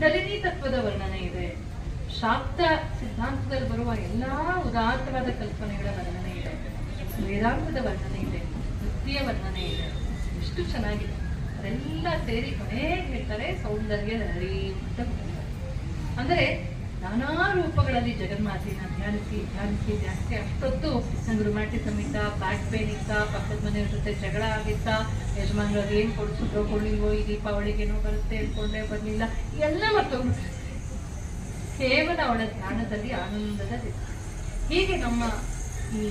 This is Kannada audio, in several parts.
ಕುಂಡಲಿನಿ ತತ್ವದ ವರ್ಣನೆ ಇದೆ. ಶಾಕ್ತ ಸಿದ್ಧಾಂತದಲ್ಲಿ ಬರುವ ಎಲ್ಲಾ ಉದಾತ್ತವಾದ ಕಲ್ಪನೆಗಳ ವರ್ಣನೆ ಇದೆ. ವೇದಾಂತದ ವರ್ಣನೆ ಇದೆ. ವೃತ್ತಿಯ ವರ್ಣನೆ ಇದೆ. ಎಷ್ಟು ಚೆನ್ನಾಗಿದೆ. ಅದೆಲ್ಲ ಸೇರಿ ಕೊನೆಗೆ ಹೇಳ್ತಾರೆ ಸೌಂದರ್ಯ ಅಂತ ಅಂದರೆ ನಾನಾ ರೂಪಗಳಲ್ಲಿ ಜಗನ್ಮಾತೆನ ಧ್ಯಾನಿಸಿ ಧ್ಯಾನಿಸಿ ಜಾಸ್ತಿ ಅಷ್ಟೊತ್ತು ನಂಗೆ ರುಮ್ಯಾಟಿಸಮ್ ಸಮೇತ ಬ್ಯಾಕ್ ಪೇನ್ ಇತ್ತ, ಪಕ್ಕದ ಮನೆಯವ್ರ ಜೊತೆ ಜಗಳ ಆಗಿತ್ತ, ಯಜಮಾನ್ರು ಏನು ಕೊಡಿಸಿದ್ರು ಕೊಡ್ಲಿಲ್ವೋ ಈ ದೀಪಾವಳಿಗೇನೋ ಬರುತ್ತೆ ಅನ್ಕೊಂಡೆ, ಬರಲಿಲ್ಲ. ಎಲ್ಲ ಮರ್ತೋಗ್ಬಿಟ್ಟು ಕೇವಲ ಅವಳ ಧ್ಯಾನದಲ್ಲಿ ಆನಂದದ. ಹೀಗೆ ನಮ್ಮ ಈ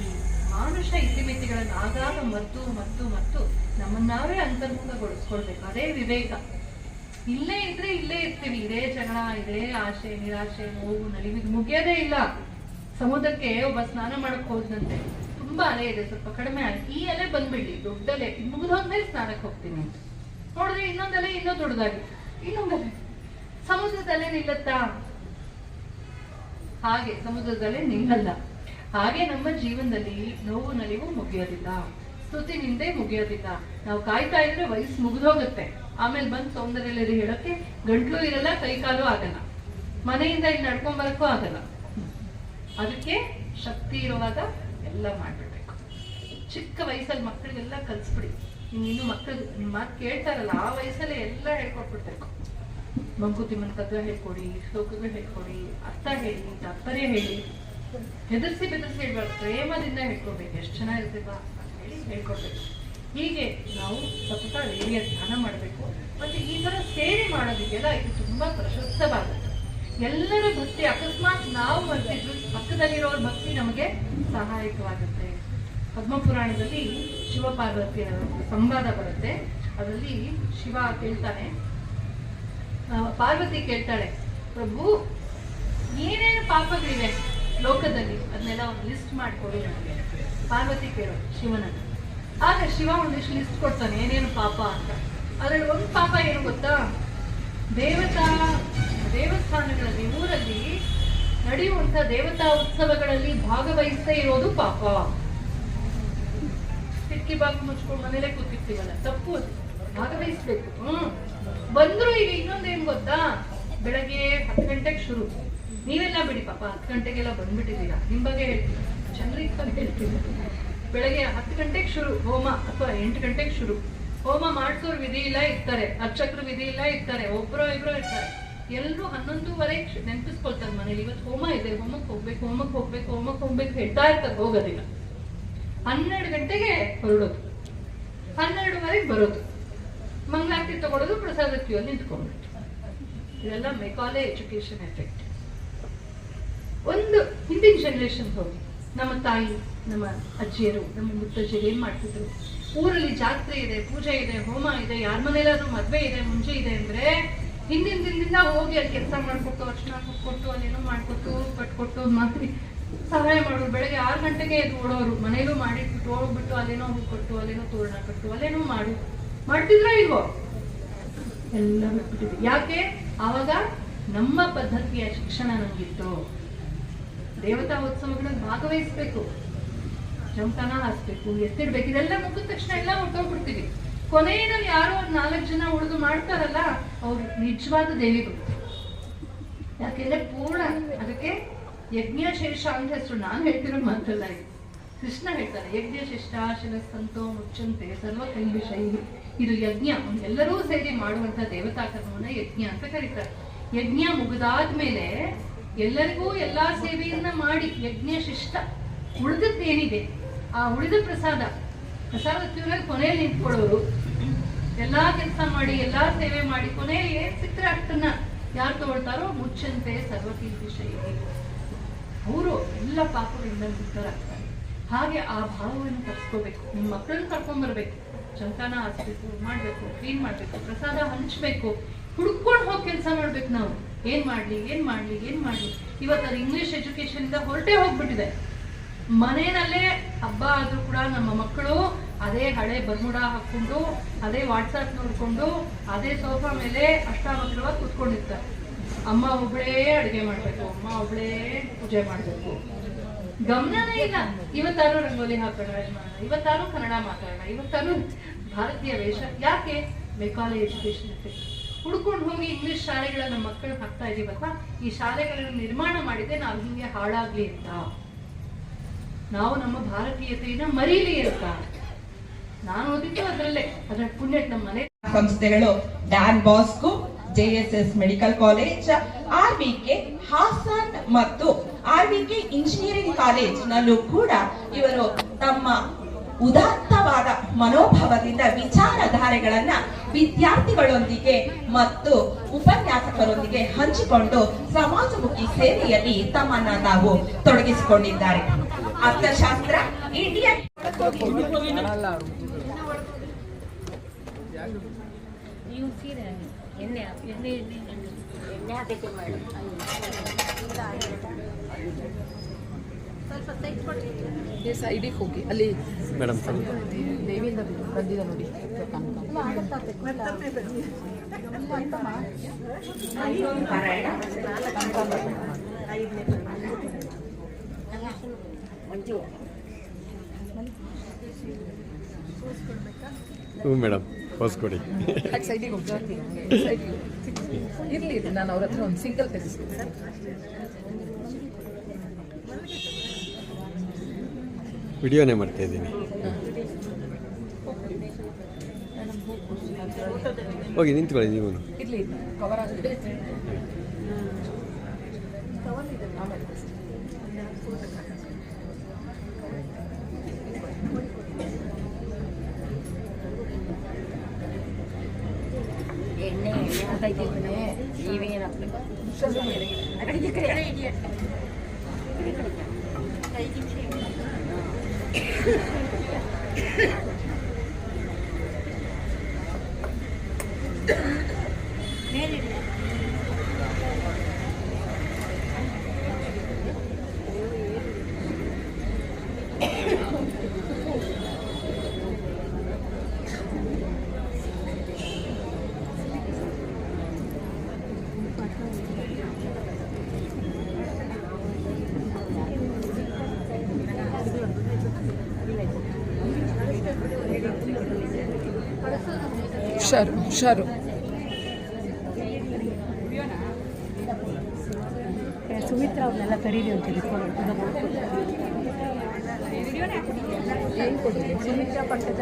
ಮಾನುಷ ಇತಿಮಿತಿಗಳನ್ನು ಆಗಾಗ ಮತ್ತು ಮತ್ತು ಮತ್ತು ನಮ್ಮನ್ನಾವೇ ಅಂತರ್ಮುಖಗೊಳಿಸ್ಕೊಳ್ಬೇಕು. ಅದೇ ವಿವೇಕ. ಇಲ್ಲೇ ಇದ್ರೆ ಇಲ್ಲೇ ಇರ್ತೀವಿ. ಇದೇ ಜಗಳ ಇದೇ ಆಶೆ, ನಿರಾಶೆ, ನೋವು ನಲಿವು ಇದು ಮುಗಿಯೋದೇ ಇಲ್ಲ. ಸಮುದ್ರಕ್ಕೆ ಒಬ್ಬ ಸ್ನಾನ ಮಾಡಕ್ ಹೋದಂತೆ ತುಂಬಾ ಅಲೆ ಇದೆ. ಸ್ವಲ್ಪ ಕಡಿಮೆ ಆಗಿ ಈ ಅಲೆ ಬಂದ್ಬಿಡಿ ದೊಡ್ಡ ಅಲೆ. ಮುಗಿದೋದ್ಮೇಲೆ ಸ್ನಾನಕ್ಕೆ ಹೋಗ್ತೀನಿ. ನೋಡಿದ್ರೆ ಇನ್ನೊಂದಲೆ ಇನ್ನೂ ದೊಡ್ಡದಾಗಿ. ಇನ್ನೊಂದಲೆ ಸಮುದ್ರದಲ್ಲೇ ನಿಲ್ಲತ್ತಾ? ಹಾಗೆ ಸಮುದ್ರದಲ್ಲೇ ನಿಲ್ಲಲ್ಲ. ಹಾಗೆ ನಮ್ಮ ಜೀವನದಲ್ಲಿ ನೋವು, ನಲಿವು ಮುಗಿಯೋದಿಲ್ಲ. ಸ್ತುತಿ ನಿಂದೆ ಮುಗಿಯೋದಿಲ್ಲ. ನಾವು ಕಾಯ್ತಾ ಇದ್ರೆ ವಯಸ್ಸು ಮುಗಿದೋಗುತ್ತೆ ಆಮೇಲೆ ಬಂದು ಸೌಂದರ್ಯದಲ್ಲಿ ಹೇಳೋಕೆ ಗಂಟ್ಲು ಇರಲ್ಲ, ಕೈಕಾಲು ಆಗಲ್ಲ. ಮನೆಯಿಂದ ಇಲ್ಲಿ ನಡ್ಕೊಂಡ್ ಬರಕ್ಕೂ ಆಗಲ್ಲ. ಅದಕ್ಕೆ ಶಕ್ತಿ ಇರುವಾಗ ಎಲ್ಲ ಮಾಡ್ಬಿಡ್ಬೇಕು. ಚಿಕ್ಕ ವಯಸ್ಸಲ್ಲಿ ಮಕ್ಕಳಿಗೆಲ್ಲ ಕಲ್ಸ್ಬಿಡಿ. ಇನ್ನು ಮಕ್ಕಳು ನಿಮ್ಮ ಮಾತು ಕೇಳ್ತಾರಲ್ಲ, ಆ ವಯಸ್ಸಲ್ಲೇ ಎಲ್ಲ ಹೇಳ್ಕೊಟ್ಬಿಡ್ಬೇಕು. ಮಂಕುತಿಮ್ಮನ ಕಥೆ ಹೇಳ್ಕೊಡಿ ಶ್ಲೋಕಗಳು ಹೇಳ್ಕೊಡಿ, ಅರ್ಥ ಹೇಳಿ, ತಾತ್ಪರ್ಯ ಹೇಳಿ. ಹೆದರ್ಸಿ ಬೆದರ್ಸಿ ಹೇಳ್ಬಾರ್ದು, ಪ್ರೇಮದಿಂದ ಹೇಳ್ಕೊಬೇಕು ಎಷ್ಟು ಚೆನ್ನಾಗಿರ್ತೀವ ಅಂತ ಹೇಳಿ ಹೇಳ್ಕೊಡ್ಬೇಕು. ಹೀಗೆ ನಾವು ಸತತ ದೇವಿಯ ಧ್ಯಾನ ಮಾಡಬೇಕು. ಮತ್ತೆ ಈ ಥರ ಸೇರಿ ಮಾಡೋದಕ್ಕೆಲ್ಲ ಇದು ತುಂಬಾ ಪ್ರಶಸ್ತವಾದ ಎಲ್ಲರ ಭಕ್ತಿ, ಅಕಸ್ಮಾತ್ ನಾವು ಮರ್ತಿದ್ರು ಪಕ್ಕದಲ್ಲಿರೋರ ಭಕ್ತಿ ನಮಗೆ ಸಹಾಯಕವಾಗುತ್ತೆ. ಪದ್ಮಪುರಾಣದಲ್ಲಿ ಶಿವಪಾರ್ವತಿಯ ಸಂವಾದ ಬರುತ್ತೆ. ಅದರಲ್ಲಿ ಶಿವ ಕೇಳ್ತಾನೆ. ಪಾರ್ವತಿ ಕೇಳ್ತಾಳೆ, ಪ್ರಭು, ಏನೇನು ಪಾಪಗಳಿವೆ ಲೋಕದಲ್ಲಿ? ಅದನ್ನೆಲ್ಲ ಒಂದು ಲಿಸ್ಟ್ ಮಾಡಿಕೊಡಿ ನಮಗೆ. ಪಾರ್ವತಿ ಕೇಳೋ ಶಿವನನ್ನು. ಆಗ ಶಿವ ಒಂದಿಷ್ಟು ಲಿಸ್ಟ್ ಕೊಡ್ತಾನೆ, ಏನೇನು ಪಾಪ ಅಂತ. ಅದ್ರಲ್ಲಿ ಒಂದು ಪಾಪ ಏನು ಗೊತ್ತಾ? ದೇವತಾ, ದೇವಸ್ಥಾನಗಳಲ್ಲಿ, ಊರಲ್ಲಿ ನಡೆಯುವಂತ ದೇವತಾ ಉತ್ಸವಗಳಲ್ಲಿ ಭಾಗವಹಿಸದೇ ಇರೋದು ಪಾಪ. ಕಿಟಕಿ ಬಾಗಿಲು ಮುಚ್ಕೊಂಡು ಮನೇಲೆ ಕೂತಿರ್ತೀವಲ್ಲ, ತಪ್ಪು ಭಾಗವಹಿಸ್ಬೇಕು, ಹ್ಮ್. ಬಂದ್ರು ಈಗ ಇನ್ನೊಂದೇನ್ ಗೊತ್ತಾ? ಬೆಳಗ್ಗೆ ಹತ್ತು ಗಂಟೆಗೆ ಶುರು. ನೀವೆಲ್ಲ ಬಿಡಿ ಪಾಪ, ಹತ್ತು ಗಂಟೆಗೆಲ್ಲ ಬಂದ್ಬಿಟ್ಟಿದ್ದೀರಾ? ನಿಮ್ ಬಗ್ಗೆ ಹೇಳ್ತೀನಿ. ಬಗ್ಗೆ ಹೇಳ್ತೀನಿ. ಬೆಳಗ್ಗೆ ಹತ್ತು ಗಂಟೆಗೆ ಶುರು, ಹೋಮ ಅಥವಾ ಎಂಟು ಗಂಟೆಗೆ ಶುರು. ಹೋಮ ಮಾಡಿಸೋರು ವಿಧಿ ಇಲ್ಲ ಇರ್ತಾರೆ, ಅರ್ಚಕರು ವಿಧಿ ಇಲ್ಲ ಇರ್ತಾರೆ, ಒಬ್ರೋ ಇಬ್ರೋ ಇರ್ತಾರೆ. ಎಲ್ಲರೂ ಹನ್ನೊಂದುವರೆ ನೆನಪಿಸ್ಕೊಳ್ತಾರೆ ಮನೇಲಿ, ಇವತ್ತು ಹೋಮ ಇದೆ, ಹೋಮಕ್ಕೆ ಹೋಗ್ಬೇಕು ಹೋಮಕ್ಕೆ ಹೋಗ್ಬೇಕು ಹೋಮಕ್ಕೆ ಹೋಗ್ಬೇಕು ಹೇಳ್ತಾ ಇರ್ತಾರೆ, ಹೋಗೋದಿಲ್ಲ. ಹನ್ನೆರಡು ಗಂಟೆಗೆ ಹೊರಡೋದು. ಹನ್ನೆರಡುವರೆಗೆ ಬರೋದು. ಮಂಗಳಾರತಿ ತಗೊಳ್ಳೋದು, ಪ್ರಸಾದ ಕ್ಯೂಯಲ್ಲಿ ನಿಂತ್ಕೊಂಡ್ಬಿಟ್ಟು ಇದೆಲ್ಲ ಮೆಕಾಲೆ ಎಜುಕೇಶನ್ ಎಫೆಕ್ಟ್. ಒಂದು ಹಿಂದಿನ ಜನರೇಷನ್ ಹೋಗಿ, ನಮ್ಮ ತಾಯಿ ನಮ್ಮ ಅಜ್ಜಿಯರು, ನಮ್ಮ ಮುತ್ತಜ್ಜಿಯರು ಏನು ಮಾಡ್ತಿದ್ರು? ಊರಲ್ಲಿ ಜಾತ್ರೆ ಇದೆ, ಪೂಜೆ ಇದೆ, ಹೋಮ ಇದೆ, ಯಾರ ಮನೇಲಾದ್ರೂ ಮದ್ವೆ ಇದೆ, ಮುಂಚೆ ಇದೆ ಅಂದ್ರೆ ಹಿಂದಿನ ದಿನದಿಂದ ಹೋಗಿ ಅಲ್ಲಿ ಕೆಲಸ ಮಾಡ್ಕೊಟ್ಟು, ಅರ್ಶನ ಕೊಟ್ಟು ಅಲ್ಲೇನೋ ಮಾಡ್ಕೊಟ್ಟು ಕಟ್ಕೊಟ್ಟು ಮಾಡಿ ಸಹಾಯ ಮಾಡೋರು. ಬೆಳಗ್ಗೆ ಆರು ಗಂಟೆಗೆ ಎದ್ದು ಓಡೋರು. ಮನೇಲೂ ಮಾಡಿಟ್ಬಿಟ್ಟು, ಹೋಗ್ಬಿಟ್ಟು ಅಲ್ಲೇನೋ ಹೂ ಕೊಟ್ಟು, ಅಲ್ಲೇನೋ ತೋರಣ ಕಟ್ಟು, ಅಲ್ಲೇನೋ ಮಾಡು. ಮಾಡ್ತಿದ್ರ ಇಲ್ವೋ? ಎಲ್ಲ ಬಿಟ್ಬಿಟ್ಟಿದ್ವಿ ಯಾಕೆ? ಆವಾಗ ನಮ್ಮ ಪದ್ಧತಿಯ ಶಿಕ್ಷಣ ನಮ್ಗಿತ್ತು. ದೇವತಾ ಉತ್ಸವಗಳಲ್ಲಿ ಭಾಗವಹಿಸ್ಬೇಕು. ಜಂಕನ ಹಾಸ್ಬೇಕು ಎತ್ತಿಡ್ಬೇಕು, ಇದೆಲ್ಲ ಮುಗಿದ ತಕ್ಷಣ ಎಲ್ಲ ಹೊಟ್ಟೋಗ್ಬಿಡ್ತೀವಿ ಕೊನೆಯಲ್ಲಿ ಯಾರೋ ಒಂದು ನಾಲ್ಕು ಜನ ಉಳಿದು ಮಾಡ್ತಾರಲ್ಲ, ಅವ್ರು ನಿಜವಾದ ದೇವಿಗಳು. ಯಾಕೆಂದ್ರೆ ಪೂರ್ಣ, ಅದಕ್ಕೆ ಯಜ್ಞಶೇಷ ಅಂತ ಹೆಸರು ನಾನು ಹೇಳ್ತಿರೋ ಮಾತಲ್ಲ ಇದು. ಕೃಷ್ಣ ಹೇಳ್ತಾರೆ ಯಜ್ಞ ಶಿಷ್ಟ ಸಂತೋ ಮುಚ್ಚಂತೆ ಸರ್ವ ಕೈವಿಷೈ ಇದು ಯಜ್ಞ, ಎಲ್ಲರೂ ಸೇರಿ ಮಾಡುವಂತ ದೇವತಾ ಕರ್ಮವನ್ನ ಯಜ್ಞ ಅಂತ ಕರೀತಾರೆ. ಯಜ್ಞ ಮುಗಿದಾದ್ಮೇಲೆ ಎಲ್ಲರಿಗೂ ಎಲ್ಲಾ ಸೇವೆಯನ್ನ ಮಾಡಿ ಯಜ್ಞ ಶಿಷ್ಟ ಉಳಿದದ್ದೇನಿದೆ? ಆ ಉಳಿದ ಪ್ರಸಾದ ಪ್ರಸಾದ ಕ್ಯೂನಲ್ಲಿ ಕೊನೆಯಲ್ಲಿ ನಿಂತ್ಕೊಳ್ಳೋರು, ಎಲ್ಲಾ ಕೆಲಸ ಮಾಡಿ, ಎಲ್ಲಾ ಸೇವೆ ಮಾಡಿ ಕೊನೆಯಲ್ಲಿ ಏನ್ ಸಿಕ್ಕರೆ ಅಷ್ಟನ್ನ ಯಾರು ತಗೊಳ್ತಾರೋ ಮುಚ್ಚಂತೆ ಸರ್ವಕೀರ್ತಿಶೈ ಅವರು ಎಲ್ಲ ಪಾಪಗಳಿಂದ ಮುಕ್ತರಾಗ್ತಾರೆ ಹಾಗೆ ಆ ಭಾವವನ್ನು ತರಿಸ್ಕೋಬೇಕು ನಿಮ್ಮ ಮಕ್ಕಳನ್ನ ಕರ್ಕೊಂಡ್ ಬರ್ಬೇಕು. ಚಂತಾನ ಹಾಸ್ಬೇಕು ಮಾಡ್ಬೇಕು, ಕ್ಲೀನ್ ಮಾಡ್ಬೇಕು, ಪ್ರಸಾದ ಹಂಚ್ಬೇಕು. ಹುಡ್ಕೊಂಡು ಹೋಗಿ ಕೆಲಸ ಮಾಡ್ಬೇಕು ನಾವು. ಏನ್ ಮಾಡ್ಲಿ ಏನ್ ಮಾಡ್ಲಿ ಏನ್ ಮಾಡ್ಲಿ. ಇವತ್ತು ಅದು ಇಂಗ್ಲಿಷ್ ಎಜುಕೇಶನ್ ಇಂದ ಹೊರಟೇ ಹೋಗ್ಬಿಟ್ಟಿದೆ. ಮನೆಯಲ್ಲೇ ಹಬ್ಬ ಆದ್ರೂ ಕೂಡ ನಮ್ಮ ಮಕ್ಕಳು ಅದೇ ಹಳೆ ಬರ್ಮುಡ ಹಾಕೊಂಡು, ಅದೇ ವಾಟ್ಸಾಪ್ ನೋಡ್ಕೊಂಡು, ಅದೇ ಸೋಫಾ ಮೇಲೆ ಅಷ್ಟಾವಕ್ರವಾಗಿ ಕೂತ್ಕೊಂಡಿರ್ತಾರೆ. ಅಮ್ಮ ಒಬ್ಳೇ ಅಡುಗೆ ಮಾಡ್ಬೇಕು, ಅಮ್ಮ ಒಬ್ಳೇ ಪೂಜೆ ಮಾಡ್ಬೇಕು. ಗಮನನೇ ಇಲ್ಲ. ಇವತ್ತಾರು ರಂಗೋಲಿ ಹಾಕೋಣ ಇವತ್ತಾರು ಕನ್ನಡ ಮಾತಾಡೋಣ ಇವತ್ತಾರು ಭಾರತೀಯ ವೇಷ. ಯಾಕೆ? ಮೆಕಾಲಿ ಎಜುಕೇಶನ್ ಎಫೆಕ್ಟ್ ಹುಡ್ಕೊಂಡು ಹೋಗಿ ಇಂಗ್ಲಿಷ್ ಶಾಲೆಗಳ ನಮ್ಮ ಮಕ್ಕಳು ಹಾಕ್ತಾ ಇದೀವಲ್ವಾ? ಈ ಶಾಲೆಗಳನ್ನು ನಿರ್ಮಾಣ ಮಾಡಿದ್ರೆ ನಾವು ಹಿಂಗೆ ಹಾಳಾಗ್ಲಿ ಅಂತ. ನಾವು ನಮ್ಮ ಭಾರತೀಯತೆಯನ್ನ ಮರೀಲಿ ಅಂತ. ನಾನು ಓದಿದ್ದು ಅದರಲ್ಲೇ. ಅದ್ರ ಪುಣ್ಯ ನಮ್ಮ ಮನೆ. ಸಂಸ್ಥೆಗಳು Don Bosco J S S medical college R V K Hassan ಮತ್ತು ಆರ್ವಿಕೆ ಇಂಜಿನಿಯರಿಂಗ್ ಕಾಲೇಜ್ ನಲ್ಲೂ ಕೂಡ ಇವರು ತಮ್ಮ ಉದಾತ್ತವಾದ ಮನೋಭಾವದಿಂದ ವಿಚಾರಧಾರೆಗಳನ್ನ ವಿದ್ಯಾರ್ಥಿಗಳೊಂದಿಗೆ ಮತ್ತು ಉಪನ್ಯಾಸಕರೊಂದಿಗೆ ಹಂಚಿಕೊಂಡು ಸಮಾಜಮುಖಿ ಸೇವೆಯಲ್ಲಿ ತಮ್ಮನ್ನ ನಾವು ತೊಡಗಿಸಿಕೊಂಡಿದ್ದಾರೆ. ಅರ್ಥಶಾಸ್ತ್ರ ಇಂಡಿಯನ್ ನೀವು ಸೀರೆ ಎಣ್ಣೆ ಹಾಕಿ- ಎಣ್ಣೆ ಎಣ್ಣೆ ಎಣ್ಣೆ ಎಣ್ಣೆ ಹಾಕಕ್ಕೆ ಮಾಡಿ ಸ್ವಲ್ಪ ಸೈಜ್ ಕೊಡಿ ಈ ಸೈಡಿಗೆ ಹೋಗಿ ಅಲ್ಲಿ ಮೇಡಮ್ ದೇವಿಯಿಂದ ಬಂದಿದೆ ನೋಡಿ ಮಂಜು ಹ್ಞೂ ಮೇಡಮ್ ಹೊಸ್ಕೊಡಿ ಕೊಡಿ. ಸೈಡಿಗೆ ಸೈಡಿಗೆ ಇರಲಿ ಇರಲಿ ನಾನು ಅವ್ರ ಹತ್ರ ಒಂದು ಸಿಂಗಲ್ ತೆಗಿಸ್ತೀನಿ ವಿಡಿಯೋನೇ ಮಾಡ್ತಾ ಇದ್ದೀನಿ. ಹೋಗಿ ನಿಂತ್ಕೊಳ್ಳಿ ನೀವು. ಇರಲಿ ಕವರ್ ಆಗಿದೆ అక్కడికి ಹುಷಾರು ಶರು ಸುಮಿತ್ರಾ ಅವ್ರನ್ನೆಲ್ಲ ಕರೀರಿ ಅಂತ ಸುಮಿತ್ರಾ ಪಂಕಜ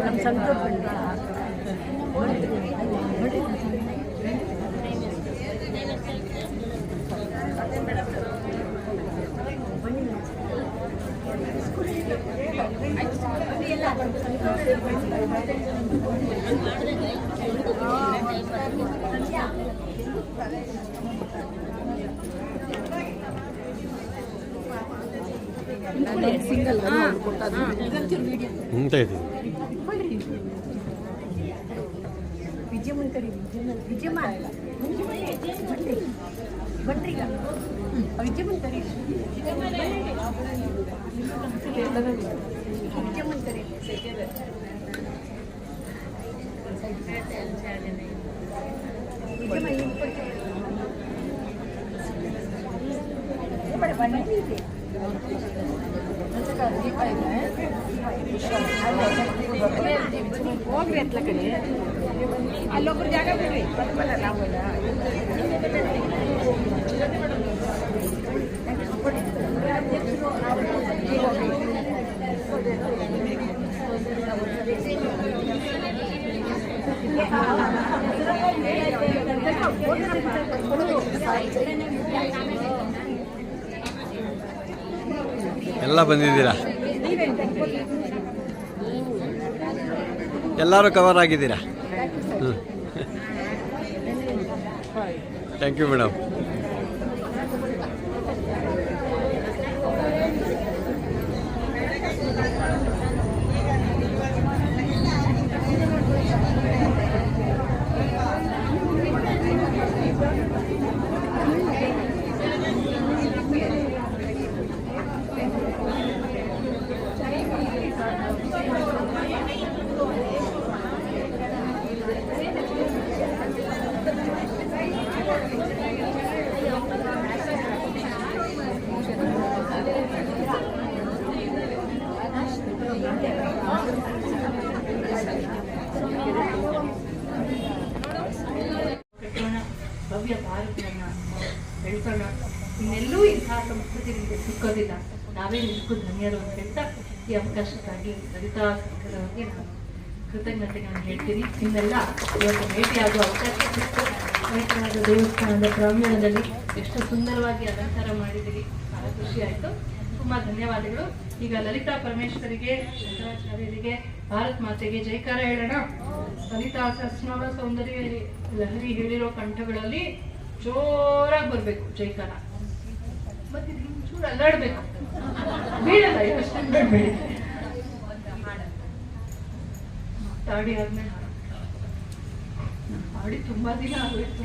ನಮ್ಮ ಸಂತೋಷ್ ఉంటుంది విజయమంకరి విజయమ బట్రిగా విజయమంకరి విజయమంకరి విజయమ ఇప్పుడు బండి ಹೋಗ್ರಿ ಅತ್ಲ ಕಡೆ. ಅಲ್ಲೊಬ್ರು ಜಾಗ ಬಿಡ್ರಿ ನಾವು ಎಲ್ಲ ಬಂದಿದ್ದೀರಾ? ಎಲ್ಲರೂ ಕವರ್ ಆಗಿದ್ದೀರಾ? ಹ್ಞೂ ಥ್ಯಾಂಕ್ ಯು ಮೇಡಮ್ ಭವ್ಯ ಭಾರತವನ್ನ ಬೆಳೆಸೋಣ ಇನ್ನೆಲ್ಲೂ ಇಂತಹ ಸಂಸ್ಕೃತಿ ನಿಮಗೆ ಸಿಕ್ಕೋದಿಲ್ಲ. ನಾವೇ ನಿಜಕ್ಕೂ ಧನ್ಯರು ಅಂತ ಹೇಳ್ತಾ ಈ ಅವಕಾಶಕ್ಕಾಗಿ ಲಲಿತಾ ಅವರಿಗೆ ನಾನು ಕೃತಜ್ಞತೆಗಳನ್ನು ಹೇಳ್ತೀನಿ. ಇನ್ನೆಲ್ಲ ಇವತ್ತು ಭೇಟಿಯಾಗುವ ಅವಕಾಶ ಸಿಕ್ತು. ಮೈತ್ರಾದ ದೇವಸ್ಥಾನದ ಪ್ರಾಂಗಣದಲ್ಲಿ ಎಷ್ಟು ಸುಂದರವಾಗಿ ಅಲಂಕಾರ ಮಾಡಿದ್ದೀರಿ, ಬಹಳ ಖುಷಿ ಆಯಿತು. ತುಂಬ ಧನ್ಯವಾದಗಳು. ಈಗ ಲಲಿತಾ ಪರಮೇಶ್ವರಿಗೆ, ಶಂಕರಾಚಾರ್ಯರಿಗೆ, ಭಾರತ್ ಮಾತೆಗೆ ಜೈಕಾರ ಹೇಳೋಣ ಲಲಿತಾ ಸಹಸ್ರನಾಮ ಸೌಂದರ್ಯ, ಲಹರಿ ಹೇಳಿರೋ ಕಂಠಗಳಲ್ಲಿ ಜೋರಾಗಿ ಬರಬೇಕು ಜೈಕಾರ ಮತ್ತೆ ಚೂರು ಅಲ್ಲಾಡ್ಬೇಕು. ಬೀಳಲ್ಲ ಯೋಚನೆ ಮಾಡಬೇಡಿ ಮಾತಾಡಿ ಆದ್ಮೇಲೆ ಮಾಡಿ ತುಂಬಾ ದಿನ ಆಗೋಯ್ತು.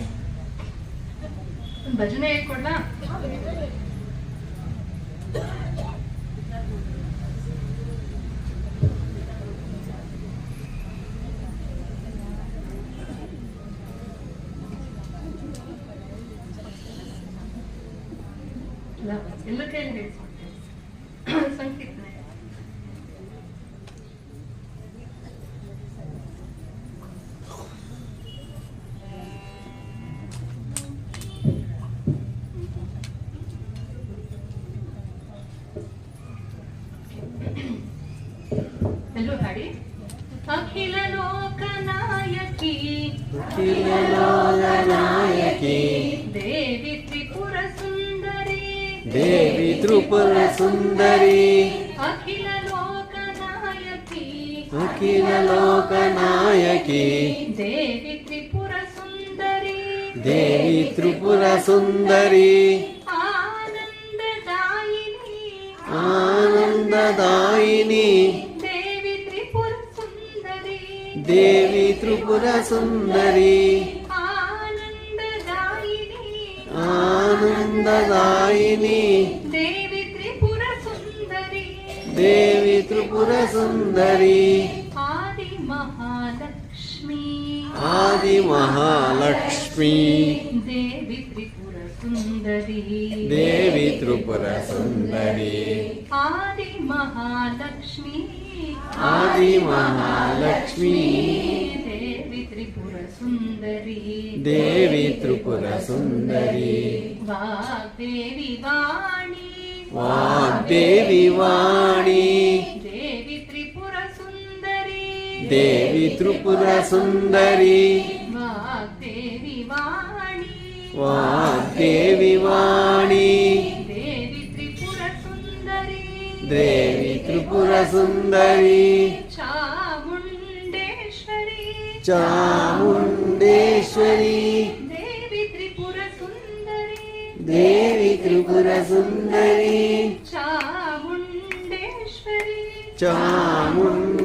ಭಜನೆ ಹೇಳ್ಕೊಡ್ಲಾ దేవి త్రిపుర సుందరి. అఖిల లోక నాయకి దేవి త్రిపుర సుందరి. దేవి త్రిపుర సుందరి. ఆనందదాయిని. ఆనందదాయిని. దేవి త్రిపుర సుందరి. దేవి త్రిపుర సుందరి. ఆనందదాయిని. దేవి త్రిపుర సుందరి దేవి త్రిపుర సుందరి ఆది మహాలక్ష్మి. ఆది మహాలక్ష్మి. దేవి త్రిపుర సుందరి దేవి త్రిపుర సుందరి ఆది మహాలక్ష్మి. ఆది మహాలక్ష్మి. దేవి త్రిపుర సుందరి. వాగ్దేవి వాణి. వాగ్దేవి వాణి. దేవి త్రిపుర సుందరి. దేవి త్రిపుర సుందరి. వాగ్దేవి వాణి. వాగ్దేవి వాణి. దేవి త్రిపుర సుందరి. దేవి త్రిపుర సుందరి. చాముండేశ్వరి. దేవి త్రిపుర సుందరి. చాముండేశ్వరి. చాముండేశ్వరి.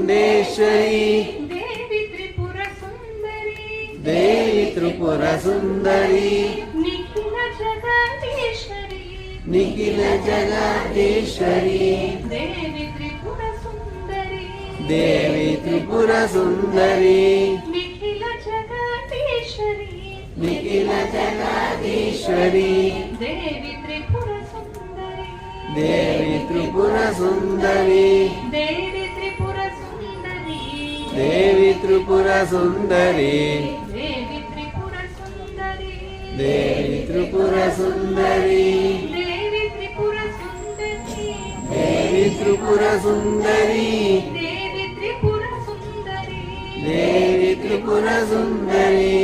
దేవి త్రిపుర సుందరి. దేవి త్రిపుర సుందరి. నిఖిల జగదీశ్వరి. నిఖిల జగదీశ్వరి. దేవి త్రిపుర సుందరి. దేవి త్రిపుర సుందరి. నిఖిల జగదీశ్వరి దేవి త్రిపుర సుందరి దేవి త్రిపుర సుందరి దేవి త్రిపుర సుందరి దేవి త్రిపుర సుందరి దేవి త్రిపుర సుందరి దేవి త్రిపుర సుందరి దేవి త్రిపుర సుందరి దేవి త్రిపుర సుందరి దేవి త్రిపుర సుందరి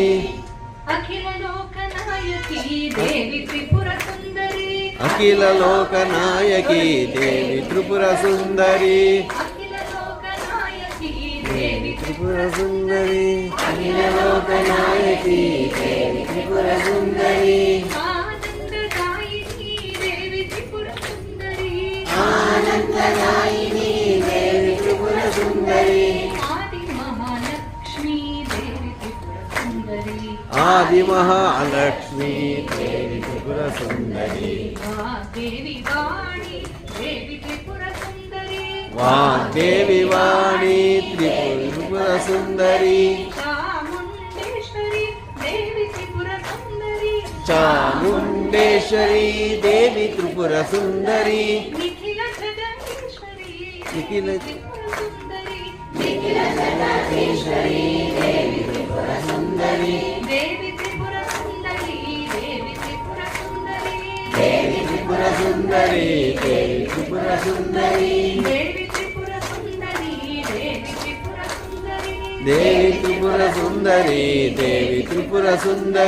అఖిల లోక నాయకి దేవి త్రిపుర సుందరి. అఖిల లోక త్రిపుర సుందరి. అఖిల లోక నాయకి దేవి త్రిపుర సుందరి. త్రిపుర సుందరి. త్రిపుర సుందరి. ఆదిమహాలక్ష్మీ దేవి త్రిపుర సుందరి దేవి వాణి దేవి త్రిపుర సుందరి వా దేవి వాణి త్రిపుర సుందరి చాముండేశ్వరి దేవి త్రిపుర సుందరి నిఖిల నిఖిల సుందరి దేవి త్రిపుర సుందరి దేవి త్రిపుర సుందరి దేవి త్రిపుర సుందరి దేవి త్రిపుర సుందరి దేవి త్రిపుర సుందరి దేవి త్రిపుర సుందరి దేవి త్రిపుర సుందరి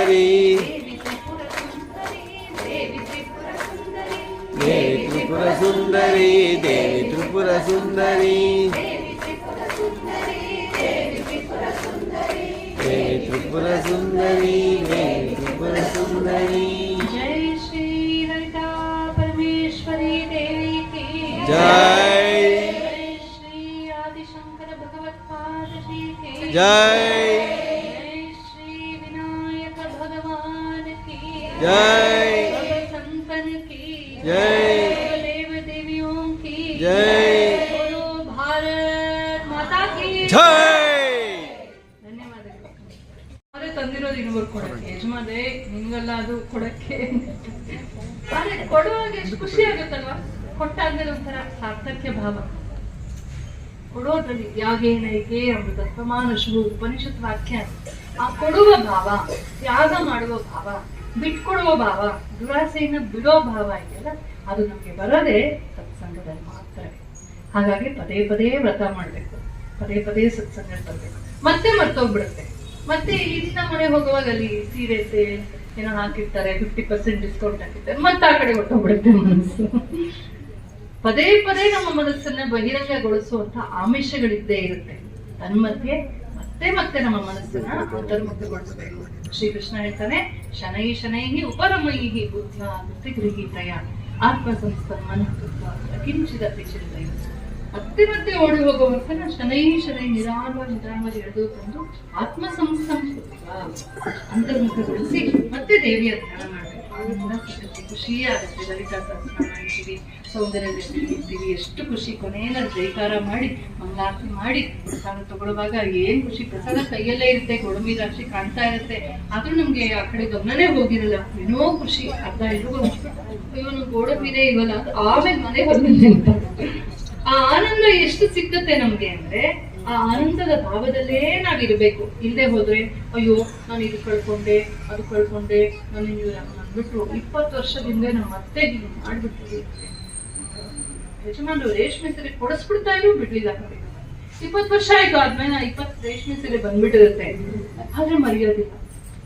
దేవి త్రిపుర సుందరి దేవి త్రిపుర సుందరి దేవి త్రిపుర సుందరి त्रिपुरसुन्दरी त्रिपुरसुन्दरी जय परमेश्वरी देवी की। जय। श्री भगवत्पाद की। जय श्री विनायक भगवान की। जय। ಖುಷಿ ಆಗುತ್ತಲ್ವಾ? ಕೊಟ್ಟಾದ್ಮೇಲೆ ಒಂಥರ ಸಾರ್ಥಕ್ಯ ಭಾವ. ಕೊಡೋದ್ರಲ್ಲಿ ಯಾಗೇನೈಕೆ ಅಮೃತ ಶುರು ಉಪನಿಷತ್ ವಾಕ್ಯ. ಆ ಕೊಡುವ ಭಾವ, ತ್ಯಾಗ ಮಾಡುವ ಭಾವ, ಬಿಟ್ಕೊಡುವ ಭಾವ ದುರಾಸೆಯನ್ನ ಬಿಡೋ ಭಾವ ಇದೆಯಲ್ಲ, ಅದು ನಮಗೆ ಬರೋದೇ ಸತ್ಸಂಗದಲ್ಲಿ ಮಾತ್ರ. ಹಾಗಾಗಿ ಪದೇ ಪದೇ ವ್ರತ ಮಾಡ್ಬೇಕು. ಪದೇ ಪದೇ ಸತ್ಸಂಗ ಬರಬೇಕು. ಮತ್ತೆ ಮರ್ತೋಗ್ಬಿಡುತ್ತೆ. ಮತ್ತೆ ಇಲ್ಲಿಂದ ಮನೆ ಹೋಗುವಾಗ ಅಲ್ಲಿ ಸೀರೆ ಸೇಲ್ ಏನೋ ಹಾಕಿರ್ತಾರೆ ಫಿಫ್ಟಿ ಪರ್ಸೆಂಟ್ ಡಿಸ್ಕೌಂಟ್ ಹಾಕಿರ್ತಾರೆ, ಮತ್ತೆ ಆ ಕಡೆ ಹೊಟ್ಟೋಗ್ಬಿಡುತ್ತೆ ಮನಸ್ಸು. ಪದೇ ಪದೇ ನಮ್ಮ ಮನಸ್ಸನ್ನ ಬಹಿರಂಗಗೊಳಿಸುವಂತ ಆಮಿಷಗಳಿದ್ದೇ ಇರುತ್ತೆ. ತನ್ಮಧ್ಯೆ ಮತ್ತೆ ಮತ್ತೆ ನಮ್ಮ ಮನಸ್ಸನ್ನ ಅಂತರ್ಮುಕ್ತಗೊಳಿಸಬೇಕು ಶ್ರೀಕೃಷ್ಣ ಹೇಳ್ತಾನೆ, ಶನೈ ಶನೈಹಿ ಉಪರಮಯಿ ಬುದ್ಧ ಗೃಹೀತಯ ಆತ್ಮ ಕಿಂಚಿದ ಕಿಂಚಿದಪಿ ಚಿಂತೆಯ ಮತ್ತೆ ಮತ್ತೆ ಓಡಿ ಹೋಗುವಂತ ಶನೈ ಶನೈ ನಿಧಾನ ನಿಧಾನವಾಗಿ ಎಳೆದು ತಂದು ಆತ್ಮ ಅಂತರ್ಮುಖಗೊಳಿಸಿ ಮತ್ತೆ ದೇವಿಯ ಧ್ಯಾನ ಮಾಡಬೇಕು. ಖುಷಿ ಆಗುತ್ತೆ ಲಲಿತಾ ಸಹಸ್ರನಾಮ ಸೌಂದರ್ಯ ಹೇಳ್ತೀವಿ ಎಷ್ಟು ಖುಷಿ. ಕೊನೆಯಲ್ಲ ಜೈಕಾರ ಮಾಡಿ, ಮಂಗಳಾರತಿ ಮಾಡಿ, ಪ್ರಸಾದ ತಗೊಳ್ಳುವಾಗ ಏನ್ ಖುಷಿ. ಪ್ರಸಾದ ಕೈಯಲ್ಲೇ ಇರುತ್ತೆ. ಗೋಡಂಬಿ ರಾಶಿ ಕಾಣ್ತಾ ಇರುತ್ತೆ. ಆದ್ರೂ ನಮ್ಗೆ ಆ ಕಡೆ ಗಮನನೇ ಹೋಗಿರಲ್ಲ. ಏನೋ ಖುಷಿ. ಅರ್ಧ ಎಲ್ರಿಗೂ ಇವನು ಗೋಡಂಬಿನೇ ಇವಲ್ಲ ಆಮೇಲೆ ಮನೆ ಆ ಆನಂದ ಎಷ್ಟು ಸಿಗುತ್ತೆ ನಮ್ಗೆ ಅಂದ್ರೆ ಆ ಆನಂದದ ಭಾವದಲ್ಲೇ ನಾವಿರ್ಬೇಕು ಇಲ್ಲದೆ ಹೋದ್ರೆ, ಅಯ್ಯೋ, ನಾನು ಇದು ಕಳ್ಕೊಂಡೆ, ಅದು ಕಳ್ಕೊಂಡೆ ನಾನು ಅಂದ್ಬಿಟ್ರು. ಇಪ್ಪತ್ತು ವರ್ಷದಿಂದ ನಮ್ಮ ಮತ್ತೆ ಹಿಂಗ್ ಮಾಡ್ಬಿಟ್ವಿ ಯಜಮಾನ್ರು ರೇಷ್ಮೆ ಸೀರೆ ಕೊಡಿಸ್ಬಿಡ್ತಾ ಇದ್ರು, ಬಿಡ್ಲಿಲ್ಲ ಇಪ್ಪತ್ತು ವರ್ಷ ಆಯ್ತು ಆದ್ಮೇಲೆ ನಾ ಇಪ್ಪತ್ತು ರೇಷ್ಮೆ ಸೀರೆ ಬಂದ್ಬಿಟ್ಟಿರುತ್ತೆ. ಆದ್ರೆ ಮರೆಯೋದಿಲ್ಲ.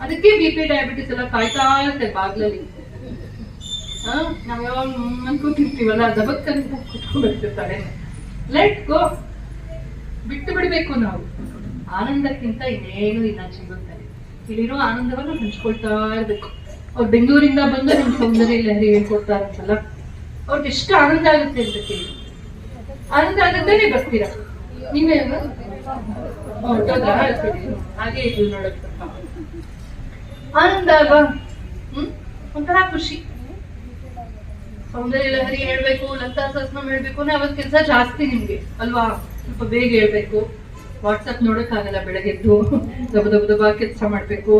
ಅದಕ್ಕೆ ಬಿ ಪಿ ಡಯಾಬಿಟಿಸ್ ಎಲ್ಲ ಕಾಯ್ತಾ ಇರುತ್ತೆ ಬಾಗ್ಲಲ್ಲಿ. ನಾವ್ ಯಾವಾಗ ಅನ್ಕೋತಿರ್ತೀವಲ್ಲ ದಬಕ್ಕಂತ ಕುತ್ಕೊಂಡ್ಬಿಡ್ತಿರ್ತಾಳೆ ಲೆಟ್ ಗೋ ಬಿಟ್ಟು ಬಿಡಬೇಕು ನಾವು. ಆನಂದಕ್ಕಿಂತ ಇನ್ನೇನು ಇಲ್ಲ ಜೀವನದಲ್ಲಿ. ಇಲ್ಲಿರೋ ಆನಂದವನ್ನು ಹಂಚ್ಕೊಳ್ತಾ ಇರ್ಬೇಕು. ಅವ್ರು ಬೆಂಗಳೂರಿಂದ ಬಂದು ನಿಮ್ ಸೌಂದರ್ಯ ಲಹರಿ ಹೇಳ್ಕೊಡ್ತಾ ಇರುತ್ತಲ್ಲ, ಅವ್ರಿಗೆ ಎಷ್ಟು ಆನಂದ ಆಗುತ್ತೆ ಅಂತ ಕೇಳಿ. ಆನಂದ ಆಗುತ್ತೇನೆ ಬರ್ತೀರಾ? ನೀವೇ? ಹಾಗೆ ಇದು ನೋಡಕ್. ಆನಂದ ಅಲ್ವಾ? ಹ್ಮ್? ಒಂಥರ ಖುಷಿ. ಸೌಂದರ್ಯ ಲಹರಿ ಹೇಳ್ಬೇಕು, ಲತಾ ಸಹಸ್ರನಾಮ ಹೇಳ್ಬೇಕು ಅಂದ್ರೆ ಅವತ್ ಕೆಲಸ ಜಾಸ್ತಿ ನಿಮ್ಗೆ, ಅಲ್ವಾ? ಸ್ವಲ್ಪ ಬೇಗ ಹೇಳ್ಬೇಕು. ವಾಟ್ಸಪ್ ನೋಡಕ್ಕಾಗಲ್ಲ ಬೆಳಗ್ಗೆದ್ದು ದಬ ದಬ ದಬ ಕೆಲಸ ಮಾಡ್ಬೇಕು.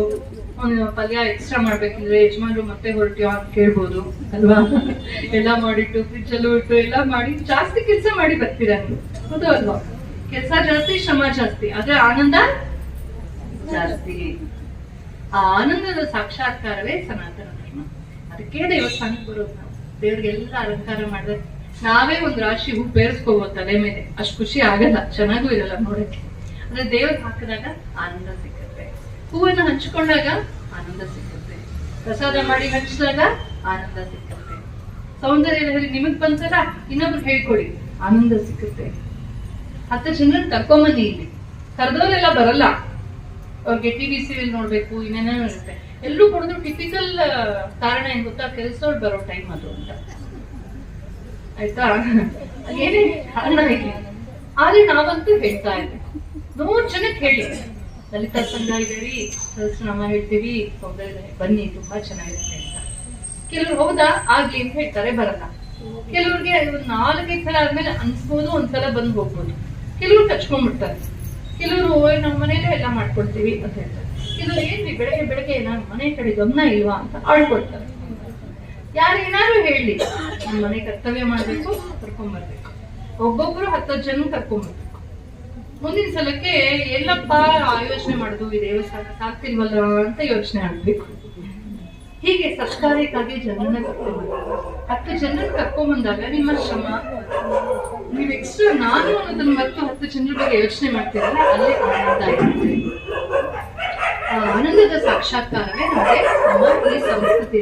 ಪಲ್ಯ ಎಕ್ಸ್ಟ್ರಾ ಮಾಡ್ಬೇಕಿದ್ರೆ ಯಜಮಾನ್ರು ಮತ್ತೆ ಹೊರಟ್ಯಾ ಅಂತ ಕೇಳ್ಬೋದು, ಅಲ್ವಾ? ಎಲ್ಲ ಮಾಡಿಟ್ಟು ಫ್ರಿಜ್ ಅಲ್ಲೂ ಇಟ್ಟು, ಎಲ್ಲ ಮಾಡಿ, ಜಾಸ್ತಿ ಕೆಲಸ ಮಾಡಿ ಬರ್ತೀರಾ ನೀವು? ಹೌದು ಅಲ್ವಾ. ಕೆಲಸ ಜಾಸ್ತಿ, ಶ್ರಮ ಜಾಸ್ತಿ. ಆದ್ರೆ ಆನಂದ ಜಾಸ್ತಿ. ಆ ಆನಂದದ ಸಾಕ್ಷಾತ್ಕಾರವೇ ಸನಾತನ ಧರ್ಮ. ಅದಕ್ಕೆ ದೇವಸ್ಥಾನಕ್ಕೆ ಬರೋದು. ದೇವ್ರಿಗೆಲ್ಲ ಅಲಂಕಾರ ಮಾಡಿದ್ರೆ ನಾವೇ ಒಂದ್ ರಾಶಿ ಹೂ ಬೇರಿಸ್ಕೋಬಹುದು ತಲೆ ಮೇಲೆ. ಅಷ್ಟು ಖುಷಿ ಆಗಲ್ಲ, ಚೆನ್ನಾಗೂ ಇರಲ್ಲ ನೋಡಕ್ಕೆ. ಅಂದ್ರೆ ದೇವ್ರಿಗೆ ಹಾಕಿದಾಗ ಆನಂದ ಸಿಕ್ಕುತ್ತೆ. ಹೂವನ್ನ ಹಂಚ್ಕೊಂಡಾಗ ಆನಂದ ಸಿಕ್ಕುತ್ತೆ. ಪ್ರಸಾದ ಮಾಡಿ ಹಂಚಿದಾಗ ಆನಂದ ಸಿಕ್ಕುತ್ತೆ. ಸೌಂದರ್ಯ ಹೇಳಿ ನಿಮಗ್ ಬಂತಲ್ಲ, ಇನ್ನೊಬ್ರು ಹೇಳ್ಕೊಡಿ, ಆನಂದ ಸಿಕ್ಕುತ್ತೆ. ಹತ್ತು ಜನ ಕರ್ಕೊಂಬನ್ನಿ ಇಲ್ಲಿ. ಕರೆದವರೆಲ್ಲ ಬರಲ್ಲ. ಅವ್ರಿಗೆ ಟಿ ವಿ ಸಿ ನೋಡ್ಬೇಕು ಇನ್ನೇನೋ ಇರುತ್ತೆ. ಎಲ್ಲರೂ ಕೊಡೋದು ಟಿಪಿಕಲ್ ಕಾರಣ ಏನ್ ಗೊತ್ತಾ? ಕೆಲಸದವ್ರು ಬರೋ ಟೈಮ್ ಅದು ಅಂತ. ಆಯ್ತಾ? ಏನೇ ಕಾರಣ ಆದ್ರೆ ನಾವಂತೂ ಹೇಳ್ತಾ ಇದ್ವಿ. ನೂರ್ ಜನಕ್ಕೆ ಹೇಳಿ. ಲಲಿತಾ ಸಂಘ ಇದೇವಿ ಸಹಸ್ರನಾಮ ಹೇಳ್ತೀವಿ ಬನ್ನಿ, ತುಂಬಾ ಚೆನ್ನಾಗಿರುತ್ತೆ ಅಂತ. ಕೆಲವ್ರು ಹೌದಾ? ಆಗ್ಲಿ ಅಂತ ಹೇಳ್ತಾರೆ, ಬರಲ್ಲ. ಕೆಲವ್ರಿಗೆ ಒಂದ್ ನಾಲ್ಕೈದು ಸಲ ಆದ್ಮೇಲೆ ಅನ್ಸ್ಬೋದು, ಒಂದ್ಸಲ ಬಂದು ಹೋಗ್ಬೋದು. ಕೆಲವ್ರು ಕಚ್ಕೊಂಡ್ಬಿಡ್ತಾರೆ. ಕೆಲವರು ನಮ್ಮ ಮನೇಲೆ ಎಲ್ಲ ಮಾಡ್ಕೊಡ್ತೀವಿ ಅಂತ ಹೇಳ್ತಾರೆ. ಕೆಲವ್ರು ಏನ್ರಿ ಬೆಳಗ್ಗೆ ಬೆಳಗ್ಗೆ ನಾನು ಮನೆ ಕಡೆ ಗಮನ ಇಲ್ವಾ ಅಂತ ಆಡ್ಕೊಳ್ತಾರೆ. ಯಾರೇನಾದ್ರು ಹೇಳಿ, ನಮ್ಮ ಮನೆ ಕರ್ತವ್ಯ ಮಾಡ್ಬೇಕು ಕರ್ಕೊಂಡ್ಬರ್ಬೇಕು ಒಬ್ಬೊಬ್ರು ಹತ್ತು ಜನ ಕರ್ಕೊಂಡ್ಬರ್ಬೇಕು ಮುಂದಿನ ಸಲಕ್ಕೆ ಎಲ್ಲಪ್ಪ ಯೋಚನೆ ಮಾಡುದು, ಈ ದೇವಸ್ಥಾನ ಸಾಕ್ತಿಲ್ವಲ್ಲ ಅಂತ ಯೋಚನೆ ಆಗ್ಬೇಕು. ಹೀಗೆ ಸತ್ಕಾರ್ಯಕ್ಕಾಗಿ ಜನರನ್ನ ಕರ್ಕೊಂಡ್ಬರ್ಬೇಕು ಹತ್ತು ಜನರನ್ನ ಕರ್ಕೊಂಬಂದಾಗ ನಿಮ್ಮ ಶ್ರಮ, ನೀವು ಎಕ್ಸ್ಟ್ರಾ ನಾನು ಅನ್ನೋದನ್ನ ಮತ್ತು ಹತ್ತು ಜನರ ಬಗ್ಗೆ ಯೋಚನೆ ಮಾಡ್ತೀರಲ್ಲ, ಅಲ್ಲೇ ಆನಂದ ಆನಂದದ ಸಾಕ್ಷಾತ್ಕಾರವೇ ನಮಗೆ ನಮ್ಮ ಈ ಸಂಸ್ಕೃತಿ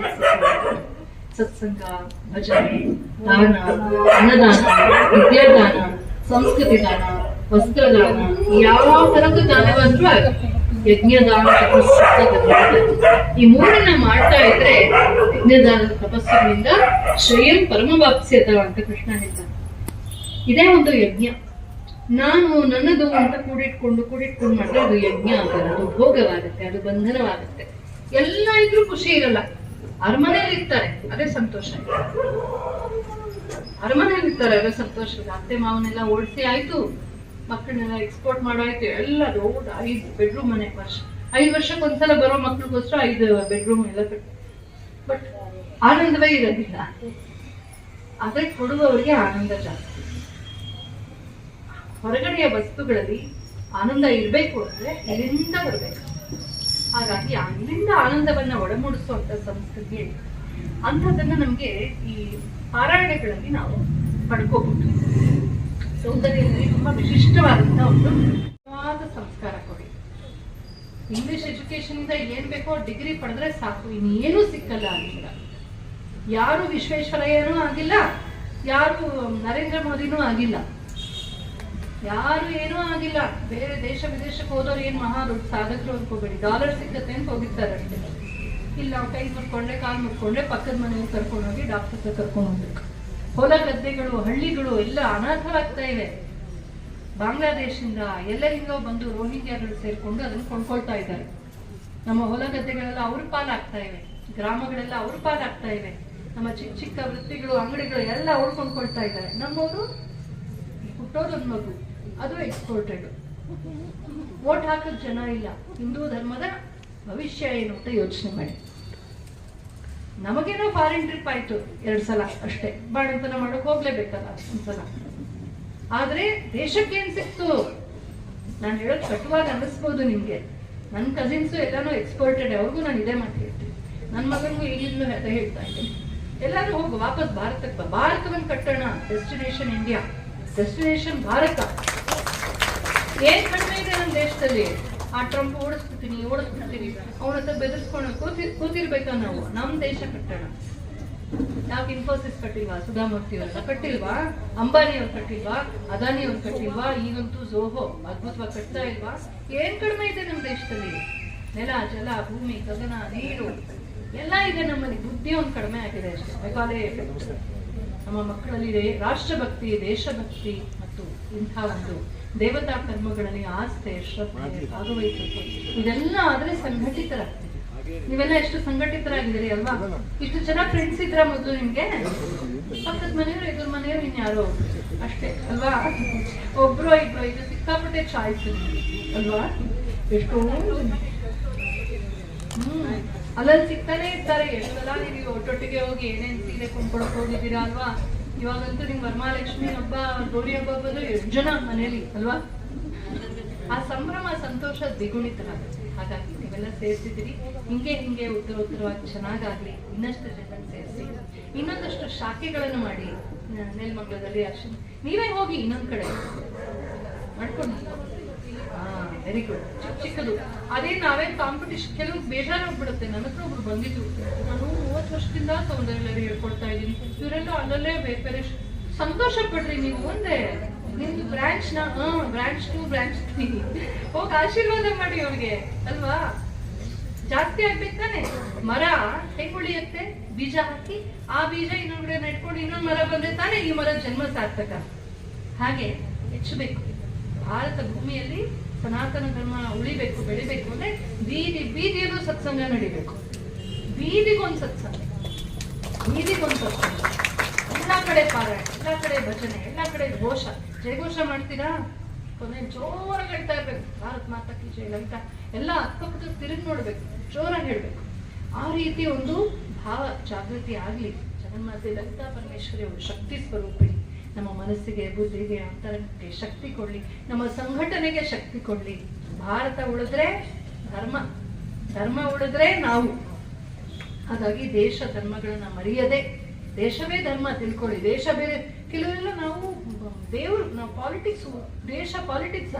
ಸತ್ಸಂಗ ಭಜನೆ, ದಾನ, ಅನ್ನದಾನ, ವಿದ್ಯಾದಾನ ಸಂಸ್ಕೃತಿ ದಾನ ವಸ್ತ್ರದಾನ, ಯಾವ ತರದ ದಾನವಾದ್ರೂ ಆಗಲಿ ಯಜ್ಞದಾನ, ತಪಸ್ಸು ಈ ಮೂರನ್ನ ಮಾಡ್ತಾ ಇದ್ರೆ ಯಜ್ಞದಾನದ ತಪಸ್ಸಿನಿಂದ ಶ್ರೇಯಂ ಪರಮವಾಪ್ಸ್ಯತ ಅಂತ ಕೃಷ್ಣ ಹೇಳ್ತಾನೆ. ಇದೇ ಒಂದು ಯಜ್ಞ. ನಾನು ನನ್ನದು ಅಂತ ಕೂಡಿಟ್ಕೊಂಡು ಕೂಡಿಟ್ಕೊಂಡು ಮಾಡಿದ್ರೆ ಅದು ಯಜ್ಞ ಅಂತಾರೆ ಅದು ಭೋಗವಾಗುತ್ತೆ, ಅದು ಬಂಧನವಾಗುತ್ತೆ. ಎಲ್ಲ ಇದ್ರೂ ಖುಷಿ ಇರಲ್ಲ. ಅರಮನೆಯಲ್ಲಿ ಇರ್ತಾರೆ, ಅದೇ ಸಂತೋಷ. ಅರಮನೆಯಲ್ಲಿ ಇರ್ತಾರೆ, ಅದೇ ಸಂತೋಷ. ಅತ್ತೆ ಮಾವನೆಲ್ಲ ಓಡಿಸಿ ಆಯ್ತು, ಮಕ್ಕಳನ್ನೆಲ್ಲ ಎಕ್ಸ್ಪೋರ್ಟ್ ಮಾಡಾಯ್ತು, ಎಲ್ಲ ದೊಡ್ಡ ಐದು ಬೆಡ್ರೂಮ್ ಮನೆ ವರ್ಷ. ಐದು ವರ್ಷಕ್ಕೆ ಒಂದ್ಸಲ ಬರೋ ಮಕ್ಳಿಗೋಸ್ಕರ ಐದು ಬೆಡ್ರೂಮ್ ಎಲ್ಲ ಬಟ್ ಆನಂದವೇ ಇರೋದಿಲ್ಲ. ಅದೇ ಕೊಡುವವರಿಗೆ ಆನಂದ ಜಾಸ್ತಿ. ಹೊರಗಡೆಯ ವಸ್ತುಗಳಲ್ಲಿ ಆನಂದ ಇರಬೇಕು ಅಂದ್ರೆ ಇಲ್ಲಿಂದ ಬರಬೇಕು. ಹಾಗಾಗಿ ಅಲ್ಲಿಂದ ಆನಂದವನ್ನ ಒಡಮೂಡಿಸುವಂತ ಸಂಸ್ಕೃತಿ ಅಂಥದ್ದನ್ನ ನಮ್ಗೆ ಈ ಪಾರಾಯಣಗಳಲ್ಲಿ ನಾವು ಪಡ್ಕೋಬಹುದು. ಸೌಂದರ್ಯದಲ್ಲಿ ತುಂಬಾ ವಿಶಿಷ್ಟವಾದಂತ ಒಂದು ಸಂಸ್ಕಾರ ಕೊಡಿ. ಇಂಗ್ಲಿಷ್ ಎಜುಕೇಶನ್ ಇಂದ ಏನ್ ಬೇಕೋ ಡಿಗ್ರಿ ಪಡೆದ್ರೆ ಸಾಕು, ಇನ್ನೇನು ಸಿಕ್ಕಲ್ಲ ಅಲ್ಲಿಂದ ಯಾರು ವಿಶ್ವೇಶ್ವರಯ್ಯನೂ ಆಗಿಲ್ಲ, ಯಾರು ನರೇಂದ್ರ ಮೋದಿನೂ ಆಗಿಲ್ಲ. ಯಾರು ಏನೂ ಆಗಿಲ್ಲ. ಬೇರೆ ದೇಶ ವಿದೇಶಕ್ಕೆ ಹೋದವ್ರು ಏನು ಮಹಾ ದೊಡ್ಡ ಸಾಧಕರು ಅನ್ಕೋಬೇಡಿ. ಡಾಲರ್ ಸಿಕ್ಕತ್ತೆ ಅಂತ ಹೋಗಿರ್ತಾರೆ ಅಷ್ಟೇ. ಇಲ್ಲ, ಕೈ ಮುರ್ಕೊಂಡೆ ಕಾಲು ಮುರ್ಕೊಂಡೆ ಪಕ್ಕದ ಮನೆಗೆ ಕರ್ಕೊಂಡೋಗಿ ಡಾಕ್ಟರ್ ಹತ್ರ ಕರ್ಕೊಂಡು ಹೋಗ್ಬೇಕು. ಹೊಲ ಗದ್ದೆಗಳು, ಹಳ್ಳಿಗಳು ಎಲ್ಲ ಅನಾಥವಾಗ್ತಾ ಇವೆ. ಬಾಂಗ್ಲಾದೇಶದಿಂದ ಎಲ್ಲರಿಂದೋ ಬಂದು ರೋಹಿಂಗ್ಯಾಗಳು ಸೇರ್ಕೊಂಡು ಅದನ್ನು ಕೊಂಡ್ಕೊಳ್ತಾ ಇದ್ದಾರೆ. ನಮ್ಮ ಹೊಲ ಗದ್ದೆಗಳೆಲ್ಲ ಅವ್ರ ಪಾಲಾಗ್ತಾ ಇವೆ. ಗ್ರಾಮಗಳೆಲ್ಲ ಅವ್ರ ಪಾಲಾಗ್ತಾ ಇವೆ. ನಮ್ಮ ಚಿಕ್ಕ ಚಿಕ್ಕ ವೃತ್ತಿಗಳು, ಅಂಗಡಿಗಳು ಎಲ್ಲ ಅವ್ರು ಕೊಂಡ್ಕೊಳ್ತಾ ಇದ್ದಾರೆ. ನಮ್ಮವರು ಹುಟ್ಟೋದೊಂದು ಮಗು. ಅದು ಎಕ್ಸ್ಪೋರ್ಟೆಡ್ ವೋಟ್ ಹಾಕೋದು ಜನ ಇಲ್ಲ. ಹಿಂದೂ ಧರ್ಮದ ಭವಿಷ್ಯ ಏನು ಅಂತ ಯೋಚನೆ ಮಾಡಿ. ನಮಗೇನೋ ಫಾರಿನ್ ಟ್ರಿಪ್ ಆಯ್ತು ಎರಡು ಸಲ ಅಷ್ಟೇ. ಬಾಣಂತನ ಮಾಡೋಕೆ ಹೋಗ್ಲೇಬೇಕಲ್ಲ ಒಂದ್ಸಲ ಆದ್ರೆ ಏನ್ ಸಿಕ್ತು? ನಾನು ಹೇಳೋದು ಕಟುವಾಗಿ ಅನ್ನಿಸ್ಬೋದು ನಿಮ್ಗೆ. ನನ್ನ ಕಸಿನ್ಸು ಎಲ್ಲಾನು ಎಕ್ಸ್ಪೋರ್ಟೆಡ್ ಅವ್ರಿಗೂ ನಾನು ಇದೇ ಮಾತು ಹೇಳ್ತೀನಿ. ನನ್ನ ಮಗನಿಗೂ ಅದೇ ಹೇಳ್ತಾ ಇದ್ದೀನಿ. ಎಲ್ಲಾನು ಹೋಗು, ವಾಪಸ್ ಭಾರತಕ್ಕೆ ಭಾರತವನ್ನು ಕಟ್ಟೋಣ ಡೆಸ್ಟಿನೇಷನ್ ಇಂಡಿಯಾ ಡೆಸ್ಟಿನೇಷನ್ ಭಾರತ. ಏನ್ ಕಡಿಮೆ ಇದೆ ನಮ್ಮ ದೇಶದಲ್ಲಿ? ಆ ಟ್ರಂಪ್ ಓಡಿಸ್ಬಿಡ್ತೀನಿ ಓಡಿಸ್ಬಿಡ್ತೀನಿ. ಅವನ ಹತ್ರ ಬೆದರ್ಸ್ಕೊಂಡು ಕೂತಿ ಕೂತಿರ್ಬೇಕಾ ನಾವು? ನಮ್ಮ ದೇಶ ಕಟ್ಟೋಣ. ಯಾಕೆ ಇನ್ಫೋಸಿಸ್ ಕಟ್ಟಿಲ್ವಾ? ಸುಧಾಮೂರ್ತಿ ಕಟ್ಟಿಲ್ವಾ? ಅಂಬಾನಿ ಅವ್ರು ಕಟ್ಟಿಲ್ವಾ? ಅದಾನಿ ಅವ್ರು ಕಟ್ಟಿಲ್ವಾ? ಈಗಂತೂ ಝೋಹೋ, ಅದ್ಭುತವಾಗಿ ಕಟ್ತಾ ಇಲ್ವಾ? ಏನ್ ಕಡಿಮೆ ಇದೆ ನಮ್ಮ ದೇಶದಲ್ಲಿ? ನೆಲ, ಜಲ, ಭೂಮಿ, ಗಗನ, ನೀರು, ಎಲ್ಲ ಇದೆ ನಮ್ಮಲ್ಲಿ. ಬುದ್ಧಿ ಒಂದು ಕಡಿಮೆ ಆಗಿದೆ ಅಷ್ಟೇ. ಎಫೆಕ್ಟ್ ನಮ್ಮ ಮಕ್ಕಳಲ್ಲಿ ರಾಷ್ಟ್ರಭಕ್ತಿ, ದೇಶಭಕ್ತಿ ಮತ್ತು ಇಂಥ ಒಂದು ದೇವತಾ ಕರ್ಮಗಳಲ್ಲಿ ಆಸ್ತೆ ಶ್ರದ್ಧೆ ಭಾಗವಹಿಸುತ್ತೆ ಇದೆಲ್ಲ ಆದ್ರೆ ಸಂಘಟಿತರಾಗ್ತೀವಿ. ನೀವೆಲ್ಲ ಎಷ್ಟು ಸಂಘಟಿತರಾಗಿದ್ದೀರಿ ಅಲ್ವಾ? ಇಷ್ಟು ಜನ ಫ್ರೆಂಡ್ಸ್ ಇದ್ರ ಮೊದಲು ನಿಮ್ಗೆ? ಪಕ್ಕದ ಮನೆಯವರು ಇದ್ರ ಮನೆಯವರು ಇನ್ಯಾರೋ? ಅಷ್ಟೇ, ಅಲ್ವಾ? ಒಬ್ರು ಇಬ್ರು, ಇದು ಸಿಕ್ಕಾಪಟ್ಟೆ ಚಾಯ್ಸ್ ಅಲ್ವಾ? ಎಷ್ಟೋ ಹ್ಮ್. ಅಲ್ಲಲ್ಲಿ ಸಿಗ್ತಾನೆ ಇರ್ತಾರೆ. ಎಷ್ಟು ಸಲ ನೀವು ಒಟ್ಟೊಟ್ಟಿಗೆ ಹೋಗಿ ಏನೇನ್ ಸೀರೆ ಕೊಂಡ್ಕೊಳಕ್ ಹೋಗಿದ್ದೀರಾ ಅಲ್ವಾ? ಇವಾಗಂತೂ ನಿಮ್ ವರಮಹಾಲಕ್ಷ್ಮಿ ಹಬ್ಬ, ಗೌರಿ ಹಬ್ಬ ಬಂದ್ರೆ ಎಷ್ಟು ಜನ ಮನೇಲಿ, ಅಲ್ವಾ? ಆ ಸಂಭ್ರಮ, ಸಂತೋಷ ದ್ವಿಗುಣಿತರಾಗುತ್ತೆ ಹಾಗಾಗಿ ನೀವೆಲ್ಲ ಸೇರಿಸಿದಿರಿ ಹಿಂಗೆ ಹಿಂಗೆ, ಉತ್ತರ, ಉತ್ತರವಾಗಿ ಚೆನ್ನಾಗಾಗ್ಲಿ. ಇನ್ನಷ್ಟು ಜನ ಸೇರಿಸಿ. ಇನ್ನೊಂದಷ್ಟು ಶಾಖೆಗಳನ್ನು ಮಾಡಿ ನೆಲಮಂಗಲದಲ್ಲಿ ಅರ್ಶನ ನೀವೇ ಹೋಗಿ ಇನ್ನೊಂದ್ ಕಡೆ ಮಾಡ್ಕೊಂಡು. ವೆರಿ ಗುಡ್ ಚಿಕ್ಕ ಚಿಕ್ಕದು. ಅದೇ ನಾವೇ ಕಾಂಪಿಟೇಷನ್ ಕೆಲವು ಬೇಜಾರಾಗ್ಬಿಡುತ್ತೆ ನನ್ನ ಹತ್ರ ಒಬ್ರು ಬಂದಿದ್ರು. ನಾನು ಮೂವತ್ತು ವರ್ಷದಿಂದ ಸೌಂದರ್ಯ ಹೇಳ್ಕೊಡ್ತಾ ಇದ್ದೀನಿ. ಇವರೆಲ್ಲ ಅಲ್ಲಲ್ಲೇ ಬೇರೆ ಬೇರೆ ಸಂತೋಷ ಪಡ್ರಿ ನೀವು ಒಂದೇ. ನಿಮ್ದು ಬ್ರಾಂಚ್ನ ಬ್ರಾಂಚ್ ಟು ಬ್ರಾಂಚ್ ತ್ರೀ ಹೋಗಿ ಆಶೀರ್ವಾದ ಮಾಡಿ ಅವ್ರಿಗೆ. ಅಲ್ವಾ? ಜಾಸ್ತಿ ಆಗ್ಬೇಕು ತಾನೆ. ಮರ ಹೆಂಗ್ ಉಳಿಯುತ್ತೆ? ಬೀಜ ಹಾಕಿ ಆ ಬೀಜ ಇನ್ನೊಂದ್ರೆ ಕಡೆ ನೆಟ್ಕೊಂಡು ಇನ್ನೊಂದ್ ಮರ ಬಂದ್ರೆ ತಾನೇ ಈ ಮರ ಜನ್ಮ ಸಾರ್ಥಕ. ಹಾಗೆ ಹೆಚ್ಚಬೇಕು. ಭಾರತ ಭೂಮಿಯಲ್ಲಿ ಸನಾತನ ಧರ್ಮ ಉಳಿಬೇಕು, ಬೆಳಿಬೇಕು ಅಂದ್ರೆ ಬೀದಿ, ಬೀದಿಯಲ್ಲೂ ಸತ್ಸಂಗ ನಡಿಬೇಕು. ಬೀದಿಗೊಂದು ಸತ್ಸಂಗ. ಬೀದಿಗೊಂದು ಸತ್ಸಂಗ. ಎಲ್ಲ ಕಡೆ ಪಾರಾಯಣ, ಎಲ್ಲ ಕಡೆ ಭಜನೆ, ಎಲ್ಲ ಕಡೆ ಘೋಷ. ಜಯಘೋಷ ಮಾಡ್ತೀರಾ? ಕೊನೆ ಜೋರಾಗಿ ಹೇಳ್ತಾ ಇರ್ಬೇಕು. ಭಾರತ್ ಮಾತಾ ಕಿ ಜಯ ಅಂತ ಎಲ್ಲ ಅಕ್ಕಪಕ್ಕ ತಿರುಗಿ ನೋಡ್ಬೇಕು. ಜೋರಾಗಿ ಹೇಳ್ಬೇಕು. ಆ ರೀತಿ ಒಂದು ಭಾವ ಜಾಗೃತಿ ಆಗ್ಲಿ. ಜಗನ್ಮಾತೆ ಲಲಿತಾ ಪರಮೇಶ್ವರಿ ಅವರು ಶಕ್ತಿ ಸ್ವರೂಪಿಣಿ. ನಮ್ಮ ಮನಸ್ಸಿಗೆ ಬುದ್ಧಿಗೆ ಅಂತರಕ್ಕೆ ಶಕ್ತಿ ಕೊಡ್ಲಿ. ನಮ್ಮ ಸಂಘಟನೆಗೆ ಶಕ್ತಿ ಕೊಡ್ಲಿ. ಭಾರತ ಉಳಿದ್ರೆ ಧರ್ಮ. ಧರ್ಮ ಉಳಿದ್ರೆ ನಾವು. ಹಾಗಾಗಿ ದೇಶ ಧರ್ಮಗಳನ್ನ ಮರೆಯದೆ, ದೇಶವೇ ಧರ್ಮ ತಿಳ್ಕೊಳ್ಳಿ. ದೇಶ ಬೇರೆ ಕೆಲವೆಲ್ಲ ನಾವು ದೇವ್ರು, ನಾವು ಪಾಲಿಟಿಕ್ಸ್ ದೇಶ ಪಾಲಿಟಿಕ್ಸ್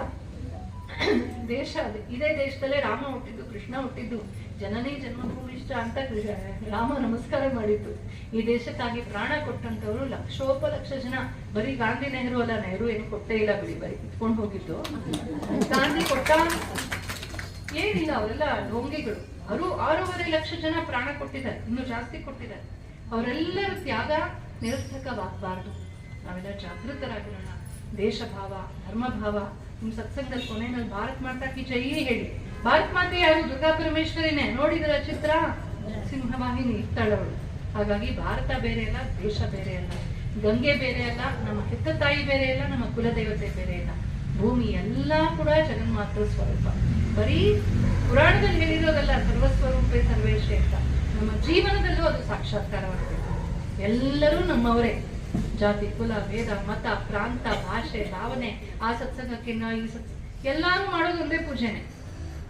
ದೇಶ ಇದೇ ದೇಶದಲ್ಲೇ ರಾಮ ಹುಟ್ಟಿದ್ದು, ಕೃಷ್ಣ ಹುಟ್ಟಿದ್ದು. ಜನನೇ ಜನ್ಮಭೂಮಿಷ್ಠ ಅಂತ ರಾಮ ನಮಸ್ಕಾರ ಮಾಡಿದ್ದು. ಈ ದೇಶಕ್ಕಾಗಿ ಪ್ರಾಣ ಕೊಟ್ಟಂತವ್ರು ಲಕ್ಷೋಪಲಕ್ಷ ಜನ. ಬರೀ ಗಾಂಧಿ ನೆಹರು ಅಲ್ಲ, ನೆಹರು ಏನು ಕೊಟ್ಟೇ ಇಲ್ಲ ಬಿಡಿ, ಬರೀ ಇಟ್ಕೊಂಡು ಹೋಗಿದ್ದು. ಗಾಂಧಿ ಕೊಟ್ಟ ಏನಿಲ್ಲ, ಅವರೆಲ್ಲ ಡೋಂಗಿಗಳು ಅವರು ಆರೂವರೆ ಲಕ್ಷ ಜನ ಪ್ರಾಣ ಕೊಟ್ಟಿದ್ದಾರೆ, ಇನ್ನು ಜಾಸ್ತಿ ಕೊಟ್ಟಿದ್ದಾರೆ. ಅವರೆಲ್ಲರ ತ್ಯಾಗ ನಿರರ್ಥಕವಾಗಬಾರ್ದು. ನಾವೆಲ್ಲ ಜಾಗೃತರಾಗಿರೋಣ. ದೇಶಭಾವ, ಧರ್ಮಭಾವ. ನಿಮ್ಮ ಸತ್ಸಂಗದಲ್ಲಿ ಕೊನೆಯಲ್ಲಿ ಭಾರತ್ ಮಾತಾ ಕಿ ಜೈ ಹೇಳಿ. ಭಾರತ್ ಮಾತೆ ಯಾರು ದುರ್ಗಾ ಪರಮೇಶ್ವರಿನೇ ನೋಡಿದ್ರ ಚಿತ್ರ ಸಿಂಹವಾಹಿನಿ ಇರ್ತಾಳವಳು ಹಾಗಾಗಿ ಭಾರತ ಬೇರೆ ಅಲ್ಲ, ದೇಶ ಬೇರೆ ಅಲ್ಲ. ಗಂಗೆ ಬೇರೆ ಅಲ್ಲ, ನಮ್ಮ ಹೆತ್ತ ತಾಯಿ ಬೇರೆ ಅಲ್ಲ, ನಮ್ಮ ಕುಲದೇವತೆ ಬೇರೆ ಅಲ್ಲ. ಭೂಮಿ ಎಲ್ಲ ಕೂಡ ಜಗನ್ಮಾತ್ರ ಸ್ವರೂಪ. ಬರೀ ಪುರಾಣದಲ್ಲಿ ಹೇಳಿರೋದಲ್ಲ, ಸರ್ವಸ್ವರೂಪೇ ಸರ್ವೇಶೇ ಅಂತ. ನಮ್ಮ ಜೀವನದಲ್ಲೂ ಅದು ಸಾಕ್ಷಾತ್ಕಾರವಾಗಬೇಕು ಎಲ್ಲರೂ ನಮ್ಮವರೇ. ಜಾತಿ, ಕುಲ, ಭೇದ, ಮತ, ಪ್ರಾಂತ, ಭಾಷೆ, ಭಾವನೆ, ಆ ಸತ್ಸಂಗಕ್ಕೆ ಈ ಸತ್ಸ ಎಲ್ಲಾರು ಮಾಡೋದು ಒಂದೇ ಪೂಜೆನೆ.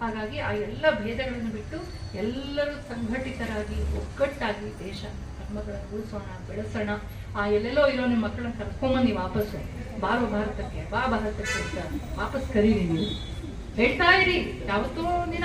ಹಾಗಾಗಿ ಆ ಎಲ್ಲ ಭೇದಗಳನ್ನು ಬಿಟ್ಟು ಎಲ್ಲರೂ ಸಂಘಟಿತರಾಗಿ, ಒಗ್ಗಟ್ಟಾಗಿ ದೇಶ ಧರ್ಮಗಳನ್ನು ಉಳಿಸೋಣ, ಬೆಳೆಸೋಣ. ಆ ಎಲ್ಲೆಲ್ಲೋ ಇರೋ ನಿಮ್ಮ ಮಕ್ಕಳನ್ನ ಕರ್ಕೊಂಬಂದು ವಾಪಸ್ಸು. ಬಾರೋ ಭಾರತಕ್ಕೆ, ಬಾ ಭಾರತಕ್ಕೆ ಅಂತ ವಾಪಸ್ ಕರೀರಿ ನೀವು. ಹೇಳ್ತಾ ಇರಿ. ಯಾವತ್ತೋ ಒಂದಿನ